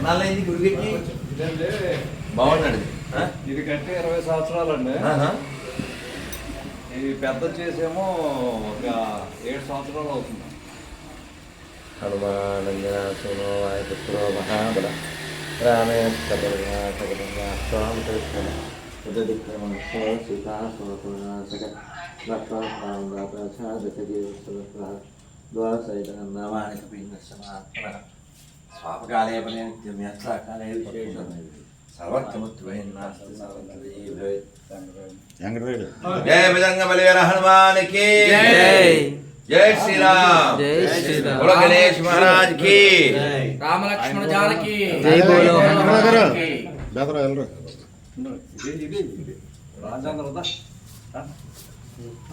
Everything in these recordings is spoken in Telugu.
ఎన్నాళ్ళైంది గుడికి బాగున్నాడు. ఇది కంటే ఇరవై సంవత్సరాలు అండి ఇది పెద్ద చేసేమో ఒక ఏడు సంవత్సరాలు అవుతుంది. హనుమానంజనాశునో వాయుపుత్రో మహాబల రామేశ్వర ద్వారసైత నామానికి పిండ సమాత్మ स्वापकालेपनेन किर्म्यात्राकाले विशेषण जय भजंग बलवीर हनुमान की जय जय श्री राम जय श्री राम बोलो गणेश महाराज की राम लक्ष्मण जानकी जय बोलो ಬೇದ್ರ ಎಲ್ರು ರಾಜೇಂದ್ರದ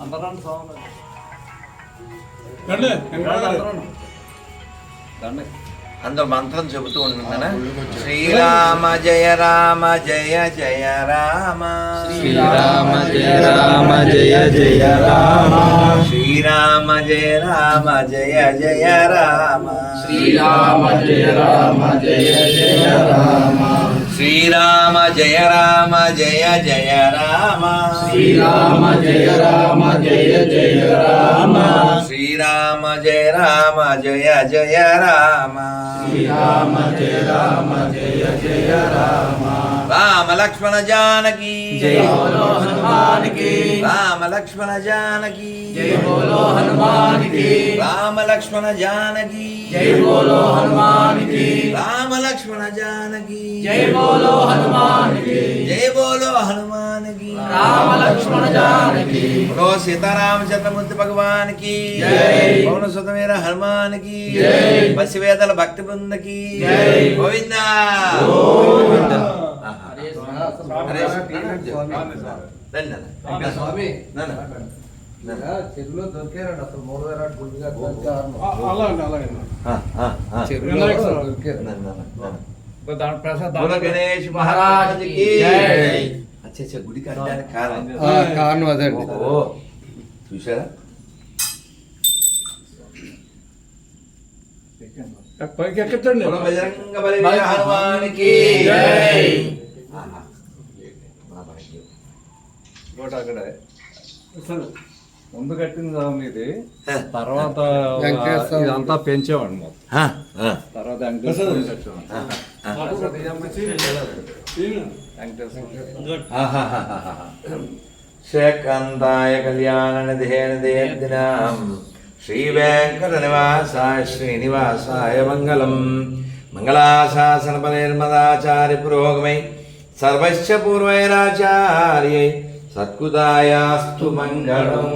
ಅಂಬರಣ ಸ್ವಾಮಿ ಗಂಡ ಗಂಡ అందరూ మంత్రం చెబుతూ ఉంటున్నానా శ్రీరామ జయ రామ జయ జయ రామ. శ్రీరామ జయ రామ జయ జయ రామ. శ్రీరామ జయ రామ జయ జయ రామ. శ్రీరామ జయ రామ జయ జయ రామ. శ్రీరామ జయ రామ జయ జయ రామ. శ్రీరామ జయ రామ జయ జయ రామ. శ్రీరామ జయ రామ జయ జయ రామ. శ్రీరామ జయ రామ జయ జయ రామ. రామ లక్ష్మణ జానకి. జై బోలో హనుమాన్కి రామ లక్ష్మణ జానకి. జై బోలో హనుమాన్కి రామ లక్ష్మణ జానకి. జై బోలో హనుమాన్ లక్ష్మణ జానకి జయ బోలో హనుమాన్ జయ బోలో హనుమాన్ రామ లక్ష్మణ జానకి బోలో సీతారామచంద్రమూర్తి భగవాన్కి పవన సుతమేర హనుమాన్ పసివేదల భక్తి బృందకి. గోవింద. స్వామి. చెరువులో దొరికారండి అసలు మూడు వేల గుండుగా అలాగే అలాగే దొరికారు గణేష్ మహారాజ్ అచ్చా గుడికి అనడానికి కారణం కారణం అదండి చూసారా పైకి ఎక్కడండి బజరంగ బలి హనుమానికి అక్కడ ముందు కట్టింది స్వామి ఇది తర్వాత ఇదంతా పెంచేవాడు మొత్తం. తర్వాత శేఖందాయ కళ్యాణ నిధేన శ్రీ వెంకట నివాసాయ శ్రీనివాసాయ మంగళం మంగళాశాసన పదేర్మదాచార్య పురోగమై సర్వశ్చ పూర్వైరాచార్యై సత్కృతాయాస్తు మంగళం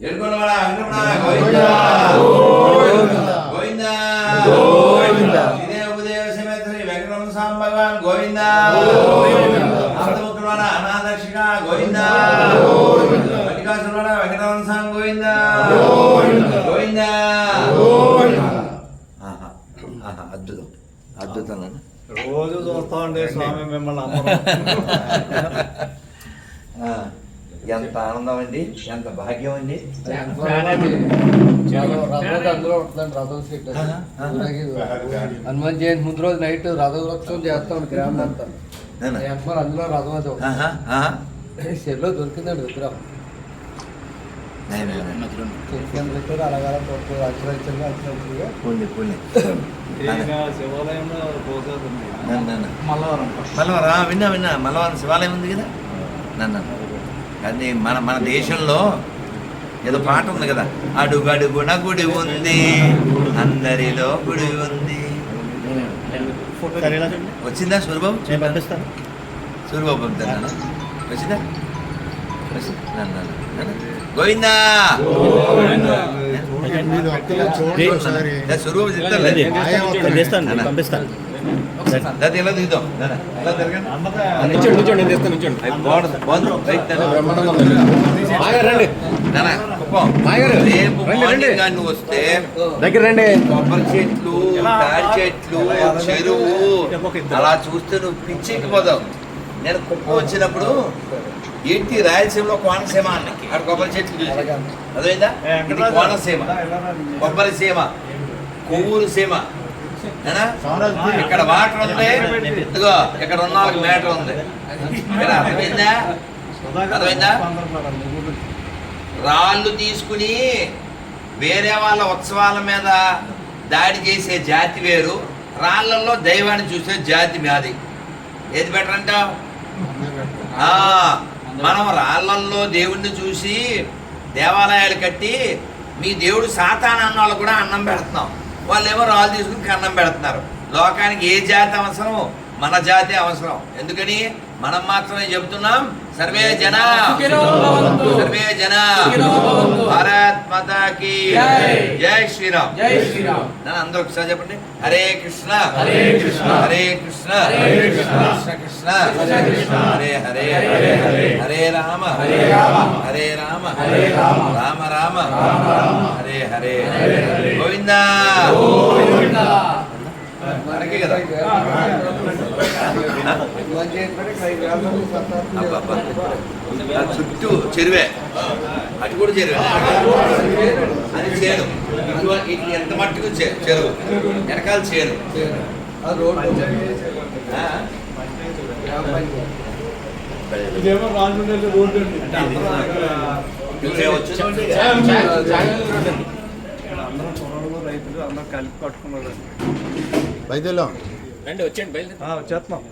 ఎడుకొండవాడ వెంకటరమణ గోవిందా. గోవిందా. గోవిందా. ఇదే ఉపదేవ సమేత శ్రీ వెంకటరమణ స్వామి భగవాన్. గోవిందా. ఆంధ్రముఖులవాడ అనాదర్శిక గోవిందా. మల్లికాసులవాడ వెంకటరమణ స్వామి గోవిందా. గోవిందా. ఆహా, ఆహా, అద్భుతం. అద్భుతం. రోజు చూస్తా ఉండే స్వామి మిమ్మల్ని ఎంత ఆనందం అండి ఎంత భాగ్యం అండి హనుమాన్ జయంతి ముందు రోజు నైట్ రథోత్సవం చేస్తాం గ్రామం అంతా ఎంపర్ అందులో రథోత్సవం చెల్లో దొరికిందండి విగ్రహం మల్లవరం. మల్లవరం విన్నా విన్నా. మల్లవరం శివాలయం ఉంది కదా? నన్ను. కానీ మన మన దేశంలో ఏదో పాట ఉంది కదా. అడుగడుగున గుడి ఉంది. అందరిలో గుడి ఉంది. వచ్చిందా సూర్యబాబు పంపిస్తాను. సూర్యబాబు పంపుతాను వచ్చిందా. గోవిందా! సూర్యబాబు చెప్తాను పంపిస్తాను అది ఎలా దిగుతాం నాన్న, ఎలా తిరగండి? నుంచోండి నుంచోండి నేను తెస్తాను నుంచోండి. అది బాగుంది బాగుంది. రైట్ నాన్న. మాయగారు రండి. నాన్న, కుప్పం. మాయగారు, రేపు రండి, మార్నింగ్ రండి. కానీ నువ్వు వస్తే దగ్గర రండి. కొబ్బరి చెట్లు తాడి చెట్లు చెరువు. అలా చూస్తే నువ్వు పిచ్చెక్కిపోతావు నేను కుప్పం వచ్చినప్పుడు ఏంటి రాయలసీమలో కోనసీమ అన్న అక్కడ కొబ్బరి చెట్లు చూసి. అదేందా కోనసీమ. కొబ్బరి సీమ. కొవ్వూరు సీమ? ఇక్కడ వాటర్ ఉంది. ఇదిగో ఇక్కడ ఉన్న వాళ్ళకి మీటర్ ఉంది. ఇక్కడ అర్థమైందా? అర్థమైందా? రాళ్ళు తీసుకుని వేరే వాళ్ళ ఉత్సవాల మీద దాడి చేసే జాతి వేరు. రాళ్ళల్లో దైవాన్ని చూసే జాతి మాది. ఏది బెటర్ అంటావు? ఆ, మనం రాళ్ళల్లో దేవుణ్ణి చూసి దేవాలయాలు కట్టి మీ దేవుడు సాతాన్ అన్న వాళ్ళు కూడా అన్నం పెడుతున్నాం. వాళ్ళు ఏమో రాళ్ళు తీసుకుని కన్నం పెడుతున్నారు. లోకానికి ఏ జాతి అవసరం మన జాతి అవసరం. ఎందుకని? మనం మాత్రమే చెబుతున్నాం సర్వే జన. సర్వే జన. భారత్ మాతాకి జై. శ్రీరామ్. జై శ్రీరామ్. అందరూ ఒకసారి చెప్పండి. హరే కృష్ణ. హరే కృష్ణ. హరే కృష్ణ. హరే కృష్ణ. కృష్ణ. కృష్ణ. హరే హరే. హరే హరే. హరే రామ. హరే రామ. హరే రామ. హరే రామ. రామ రామ. హరే హరే. గోవిందా. మనకే కదా. చుట్టూ చెరువే. అటు కూడా చెరువే. అది చేను. ఇటు ఇటు ఎంత మట్టుకు చెరువు. వెనకాల. ఇదేమో రాజమండ్రి రోడ్డు ఇక్కడ అందరూ పొలంలో రైతులు అందరూ కలిపి కట్టుకున్నారు. బయలుదేరాం రండి వచ్చేయండి బయలుదేరి. వచ్చేస్తున్నాం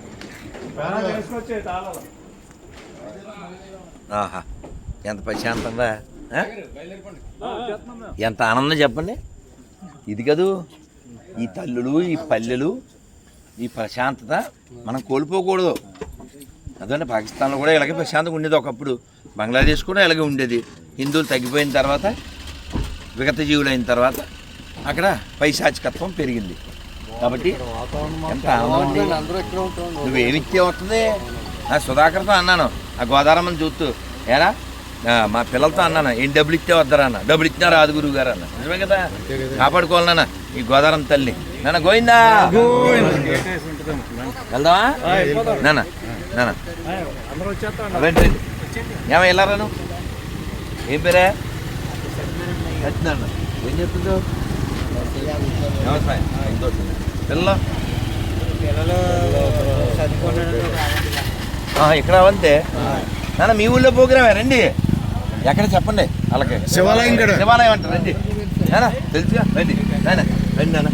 ఆహా ఎంత ప్రశాంతంగా ఎంత ఆనందం చెప్పండి. ఇది కదూ ఈ తల్లులు ఈ పల్లెలు ఈ ప్రశాంతత మనం కోల్పోకూడదు. అదే పాకిస్తాన్లో కూడా ఇలాగే ప్రశాంతంగా ఉండేది ఒకప్పుడు. బంగ్లాదేశ్ కూడా ఇలాగే ఉండేది. హిందువులు తగ్గిపోయిన తర్వాత విగత జీవులు అయిన తర్వాత అక్కడ పైశాచికత్వం పెరిగింది. కాబట్టి ఎంత ఆనందం ఉంటాం నువ్వేమిచ్చే వస్తుంది? ఆ సుధాకర్తో అన్నాను. ఆ గోదావరమ్మని చూస్తూ ఏరా మా పిల్లలతో అన్నాను. ఏం డబ్బులు ఇస్తే వద్దరా అన్న. డబ్బులు ఇచ్చినా రాదు గురువు గారు అన్న. నిజమే కదా? కాపాడుకోవాలి నాన్న. ఈ గోదావరం తల్లి. నాన్న గోవిందా? వెళ్దామా? నాన్న నాన్న. రండి. ఏమో వెళ్ళారా నువ్వు? ఏం పేరే? ఏం చెప్తుందో వ్యవసాయం సంతోషం పిల్లలు ఇక్కడ అవంతే నాన్న మీ ఊళ్ళో ప్రోగ్రామే రండి ఎక్కడ చెప్పండి అలాగే శివాలయం కాడ. శివాలయం అంటారు రండి నాన్న తెలుసుగా రండి నాన్న రండి నాన్న